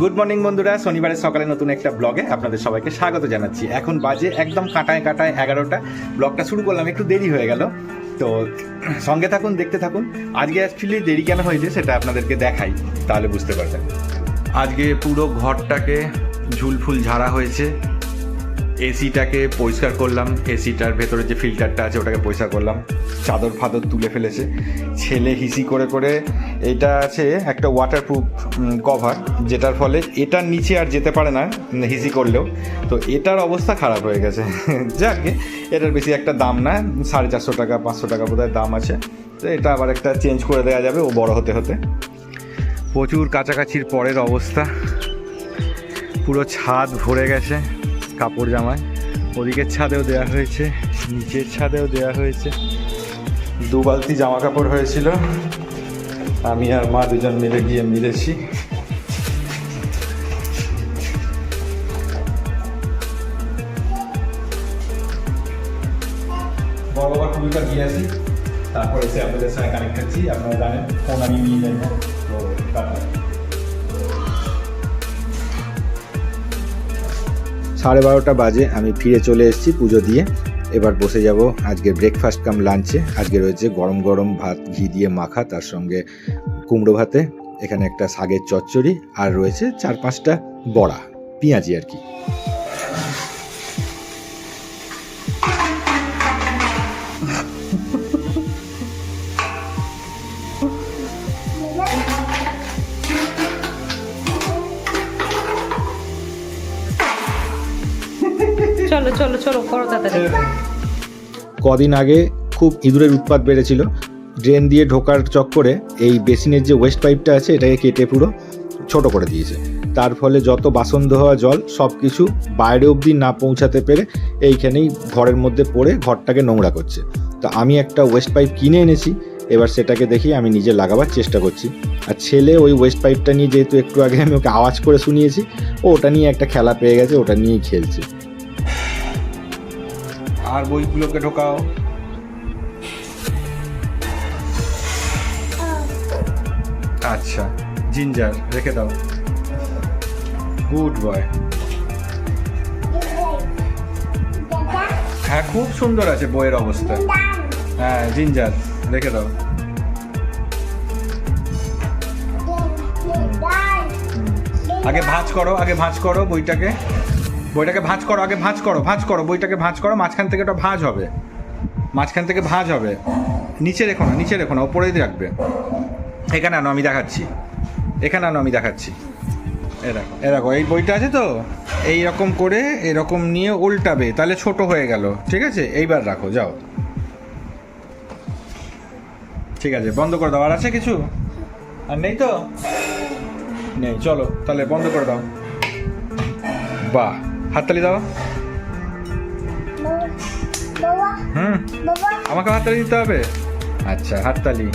Good morning বন্ধুরা। শনিবারের সকালে নতুন একটা ব্লগে আপনাদের সবাইকে স্বাগত জানাচ্ছি। এখন বাজে একদম কাঁটায় কাটায় এগারোটা। ব্লগটা শুরু করলাম, একটু দেরি হয়ে গেল। তো সঙ্গে থাকুন, দেখতে থাকুন। আজকে অ্যাকচুয়ালি দেরি কেন হয়েছে সেটা আপনাদেরকে দেখাই, তাহলে বুঝতে পারবেন। আজকে পুরো ঘরটাকে ঝুলফুল ঝাড়া হয়েছে। এসিটাকে পরিষ্কার করলাম, এসিটার ভেতরে যে ফিল্টারটা আছে ওটাকে পরিষ্কার করলাম। চাদর ফাদর তুলে ফেলেছে। ছেলে হিসি করে করে এটা আছে একটা ওয়াটারপ্রুফ কভার যেটার ফলে এটার নিচে আর যেতে পারে না, হিসি করলেও। তো এটার অবস্থা খারাপ হয়ে গেছে। যাকে, এটার বেশি একটা দাম না, সাড়ে চারশো টাকা, পাঁচশো টাকা বোধহয় দাম আছে। তো এটা আবার একটা চেঞ্জ করে দেওয়া যাবে, ও বড় হতে হতে। প্রচুর কাছাকাছির পরের অবস্থা। পুরো ছাদ ভরে গেছে। কাপড় জামায়। ওদিকের ছাদেও দেওয়া হয়েছে, নিচের ছাদেও দেওয়া হয়েছে। দু বালতি জামা কাপড় হয়েছিল। আমি আর মা দুজন মিলে গিয়ে মিলেছি। বড় বড় টুলটা দিয়ে আসি। তারপর এসে আপনাদের সঙ্গে কানেক্ট করছি। আপনারা জানেন ফোন আমি নিয়ে যাই সাড়ে বারোটা বাজে আমি ফিরে চলে এসেছি পুজো দিয়ে। এবার বসে যাব আজকে ব্রেকফাস্ট কাম লাঞ্চে আজকে রয়েছে গরম গরম ভাত, ঘি দিয়ে মাখা, তার সঙ্গে কুমড়ো ভাতে, এখানে একটা শাগের চচ্চড়ি, আর রয়েছে চার পাঁচটা বড়া, পেঁয়াজি আর কি। চলো চলো চলো, করো তাড়াতাড়ি। কদিন আগে খুব ইঁদুরের উৎপাত বেড়েছিল। ড্রেন দিয়ে ঢোকার চক্করে এই বেসিনের যে ওয়েস্ট পাইপটা আছে, এটাকে কেটে পুরো ছোট করে দিয়েছে। তার ফলে যত বাসন ধোয়া, জল সব কিছু বাইরে অবধি না পৌঁছাতে পেরে এইখানেই ঘরের মধ্যে পড়ে ঘরটাকে নোংরা করছে। তো আমি একটা ওয়েস্ট পাইপ কিনে এনেছি, এবার সেটাকে দেখি আমি নিজে লাগাবার চেষ্টা করছি। আর ছেলে ওই ওয়েস্ট পাইপটা নিয়ে যেহেতু একটু আগে আমি ওকে আওয়াজ করে শুনিয়েছি, ও ওটা নিয়ে একটা খেলা পেয়ে গেছে, ওটা নিয়েই খেলছে। আর বইগুলোকে ঢোকাও। আচ্ছা জিঞ্জার, রেখে দাও। Good boy. হ্যাঁ খুব সুন্দর আছে বইয়ের অবস্থা। হ্যাঁ জিঞ্জার, রেখে দাও। আগে ভাঁজ করো, আগে ভাঁজ করো বইটাকে। বইটাকে ভাঁজ করো, আগে ভাঁজ করো ভাঁজ করো, বইটাকে ভাঁজ করো, মাঝখান থেকে ওটা ভাঁজ হবে। মাঝখান থেকে ভাঁজ হবে। নিচে রেখো না, নিচে রেখো না, ওপরেই রাখবে। এখানে আনো, আমি দেখাচ্ছি। এখানে আনো, আমি দেখাচ্ছি। এ দেখো এ দেখো, এই বইটা আছে তো? এই রকম করে এরকম নিয়ে উল্টাবে, তাহলে ছোট হয়ে গেল। ঠিক আছে? এইবার রাখো, যাও। ঠিক আছে, বন্ধ করে দাও। আর আছে কিছু? আর নেই তো? নেই, চলো, তাহলে বন্ধ করে দাও। বাহ। হাততালি দাও। হুম। আমাকে হাততালি দিতে হবে? আচ্ছা হাততালি।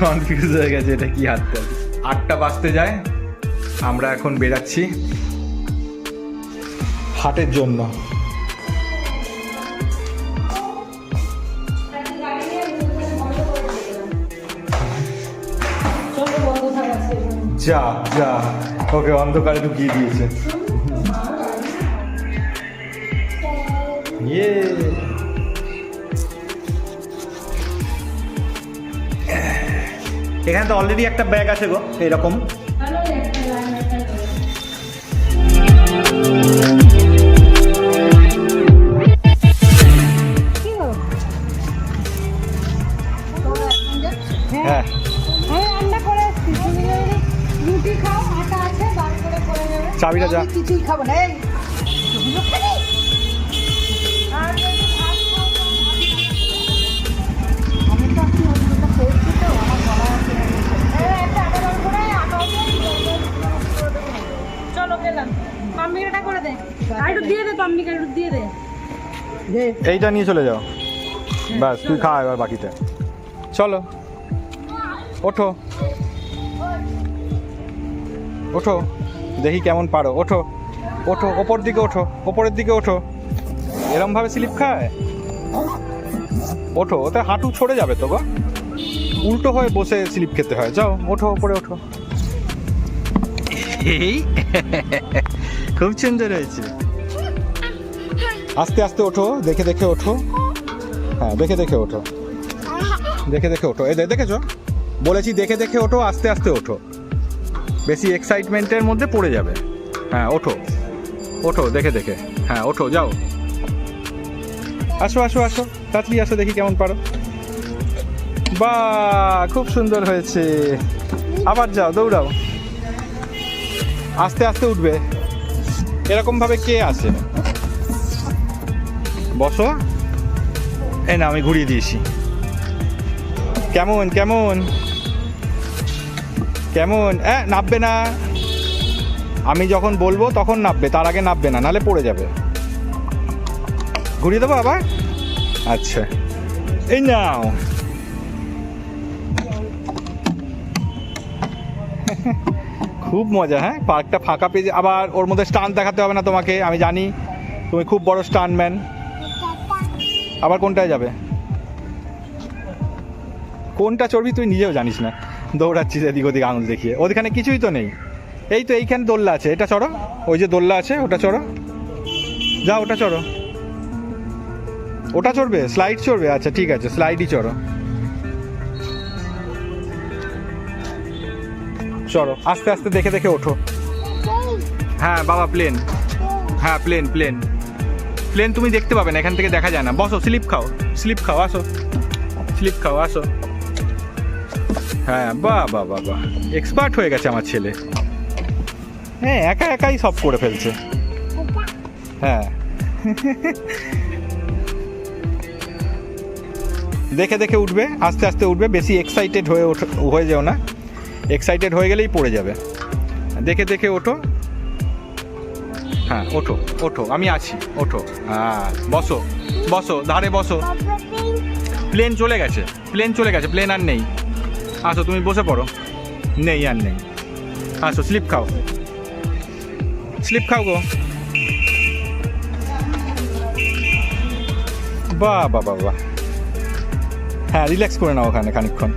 কনফিউজ হয়ে গেছে এটা কি হাততালি? আটটা বাজতে যায় আমরা এখন বেরাচ্ছি। হাটের জন্য। যা যা। ওকে অন্ধকারে ঢুকিয়ে দিয়েছে। ইয়ে। এখানে তো অলরেডি একটা ব্যাগ আছে গো, এরকম। একটু দিয়ে দে দে। এইটা নিয়ে চলে যাও। ব্যাস তুই খা এবার বাকিতে চলো। ওঠো। ওঠো। দেখি কেমন পারো। ওঠো ওঠো ওপর দিকে ওঠো ওপরের দিকে ওঠো। এরমভাবে স্লিপ খায়? ওঠো ওতে হাঁটু ছড়ে যাবে তো গো। উল্টো হয়ে বসে স্লিপ খেতে হয়। যাও ওঠো ওপরে ওঠো। এই? খুব সুন্দর হয়েছে। আস্তে আস্তে ওঠো দেখে দেখে ওঠো। হ্যাঁ দেখে দেখে ওঠো। দেখে দেখে ওঠো। এই দে- দেখেছ? বলেছি দেখে দেখে ওঠো আস্তে আস্তে ওঠো। বেশি এক্সাইটমেন্টের মধ্যে পড়ে যাবে। হ্যাঁ ওঠো। ওঠো, দেখে দেখে। হ্যাঁ ওঠো, যাও। আসো আসো আসো। তাড়াতাড়ি আসো, দেখি কেমন পারো। বা খুব সুন্দর হয়েছে। আবার যাও, দৌড়াও। আস্তে আস্তে উঠবে। এরকম ভাবে কে আসে বসো। এ না, আমি ঘুরিয়ে দিয়েছি। কেমন কেমন? কেমন? হ্যাঁ নাববে না। আমি যখন বলব, তখন নাববে, তার আগে নাববে না, নালে পড়ে যাবে। ঘুরিয়ে দেবো আবার? আচ্ছা। এই নাও। খুব মজা হ্যাঁ? পার্কটা ফাঁকা পেয়ে আবার ওর মধ্যে স্টান দেখাতে হবে না তোমাকে, আমি জানি। তুমি খুব বড় স্টানম্যান আবার কোনটায় যাবে? কোনটা চড়বি তুই নিজেও জানিস না। দৌড়াচ্ছিস এদিক ওদিক আঙুল দেখিয়ে। ওদিকে কিছুই তো নেই। এই তো এইখানে দোল্লা আছে। এটা চড়ো। ওই যে দোল্লা আছে, ওটা চড়ো। যা, ওটা চড়ো। ওটা চড়বে? স্লাইড চড়বে? আচ্ছা ঠিক আছে, স্লাইডই চড়ো। চড়ো। আস্তে আস্তে দেখে দেখে ওঠো। হ্যাঁ বাবা, প্লেন। হ্যাঁ প্লেন প্লেন। প্লেন তুমি দেখতে পাবে না, এখান থেকে দেখা যায় না। বসো, স্লিপ খাও। স্লিপ খাও, আসো। স্লিপ খাও, আসো। হ্যাঁ বাহ বাহ বাহ বাহ। এক্সপার্ট হয়ে গেছে আমার ছেলে। হ্যাঁ একা একাই সব করে ফেলছে। হ্যাঁ। দেখে দেখে উঠবে আস্তে আস্তে উঠবে বেশি এক্সাইটেড হয়ে ওঠো হয়ে যেও না। এক্সাইটেড হয়ে গেলেই পড়ে যাবে। দেখে দেখে ওঠো। হ্যাঁ ওঠো ওঠো আমি আছি ওঠো। হ্যাঁ বসো বসো ধারে বসো। প্লেন চলে গেছে প্লেন চলে গেছে প্লেন আর নেই। আসো তুমি বসে পড়ো। নেই আর নেই। আসো স্লিপ খাও। স্লিপ খাও গো। বা বাহ বাহ হ্যাঁ রিল্যাক্স করে নাও ওখানে খানিকক্ষণ।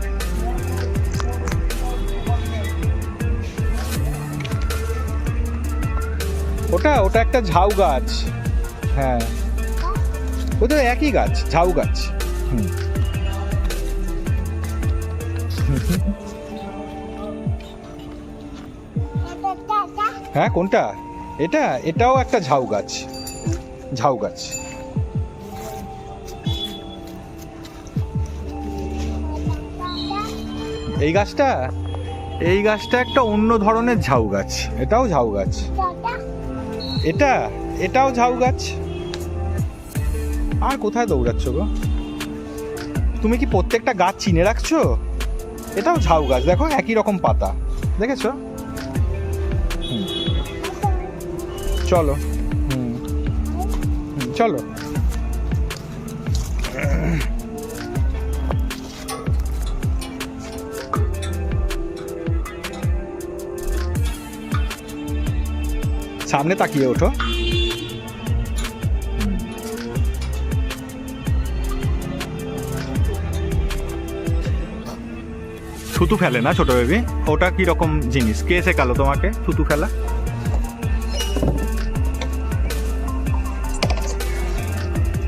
ওটা ওটা একটা ঝাউ গাছ। হ্যাঁ। ওটা একই গাছ, ঝাউ গাছ। হুম। হ্যাঁ কোনটা? এটা, এটাও একটা ঝাউ গাছ। ঝাউ গাছ। এই গাছটা? এই গাছটা একটা অন্য ধরনের ঝাউ গাছ। এটাও ঝাউ গাছ। এটা, এটাও ঝাউ গাছ। আর কোথায় দৌড়াচ্ছ গো? তুমি কি প্রত্যেকটা গাছ চিনে রাখছো? এটাও ঝাউ গাছ। দেখো, একই রকম পাতা। দেখেছ? চলো। হুম। চলো। সামনে তাকিয়ে ওঠো। থুতু ফেলে না ছোট বেবি ওটা কি রকম জিনিস? কে শেখালো তোমাকে থুতু ফেলা?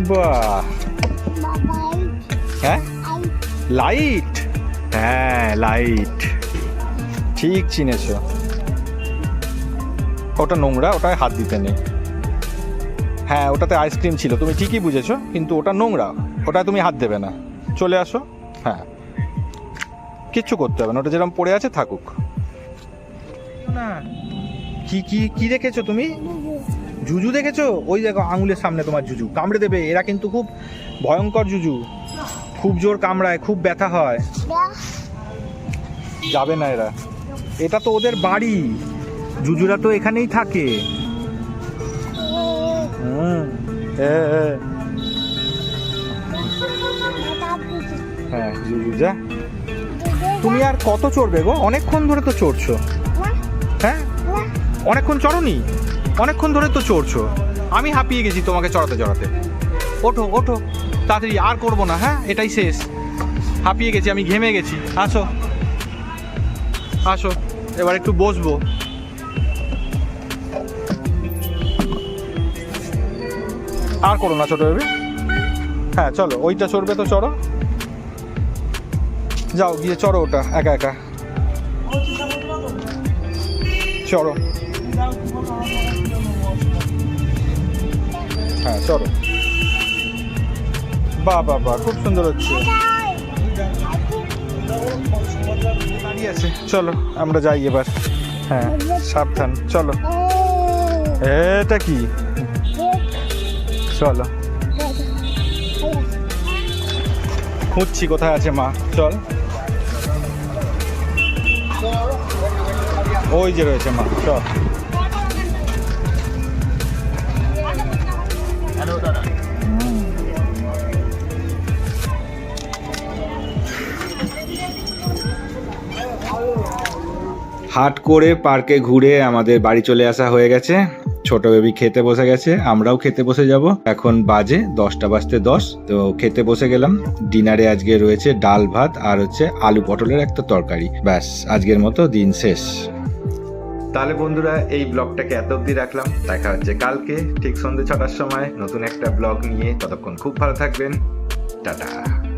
বাহ হ্যাঁ? লাইট হ্যাঁ লাইট ঠিক চিনেছো। ওটা নোংরা ওটায় হাত দিতে নেই। হ্যাঁ ওটাতে আইসক্রিম ছিল তুমি ঠিকই বুঝেছ কিন্তু ওটা নোংরা ওটায় তুমি হাত দেবে না। চলে আসো। হ্যাঁ। কিচ্ছু করতে হবে না ওটা যেরকম পড়ে আছে থাকুক। না। কি কি কি দেখেছ তুমি? জুজু দেখেছ? ওই দেখো আঙুলের সামনে তোমার জুজু। কামড়ে দেবে। এরা কিন্তু খুব ভয়ঙ্কর জুজু। খুব জোর কামড়ায়, খুব ব্যথা হয়। যাবে না এরা। এটা তো ওদের বাড়ি। জুজুরা তো এখানেই থাকে। হ্যাঁ তুমি আর কত চড়বে গো? অনেকক্ষণ ধরে তো চড়ছো। হ্যাঁ? অনেকক্ষণ চড়নি? অনেকক্ষণ ধরে তো চড়ছো। আমি হাঁপিয়ে গেছি তোমাকে চড়াতে চড়াতে। ওঠো ওঠো। তাড়াতাড়ি, আর করব না হ্যাঁ? এটাই শেষ। হাঁপিয়ে গেছি, আমি ঘেমে গেছি। আসো। আসো। এবার একটু বসবো। আর করো না ছোট বেবি। হ্যাঁ চলো, ওইটা চড়বে তো চড়ো। যাও, গিয়ে চড়ো ওটা, একা একা। চড়ো। হ্যাঁ চলো। বাহ বাহ বাহ খুব সুন্দর হচ্ছে। চলো, আমরা যাই এবার। হ্যাঁ সাবধান, চলো। এটা কি? চলো। খুঁজছি কোথায় আছে মা, চল। ওই যে রয়েছে মা, চল। হাট করে পার্কে ঘুরে আমাদের বাড়ি চলে আসা হয়ে গেছে। ছোট বেবি খেতে বসে গেছে, আমরাও খেতে বসে যাব। এখন বাজে দশটা বাজতে দশ, তো খেতে বসে গেলাম। ডিনারে আজকে রয়েছে ডাল ভাত আর হচ্ছে আলু পটলের একটা তরকারি। ব্যাস, আজকের মতো দিন শেষ। তাহলে বন্ধুরা, এই ব্লগটাকে এত অবধি রাখলাম। দেখা হচ্ছে কালকে, ঠিক সন্ধ্যে ছটার সময় নতুন একটা ব্লগ নিয়ে। ততক্ষণ খুব ভালো থাকবেন। টাটা।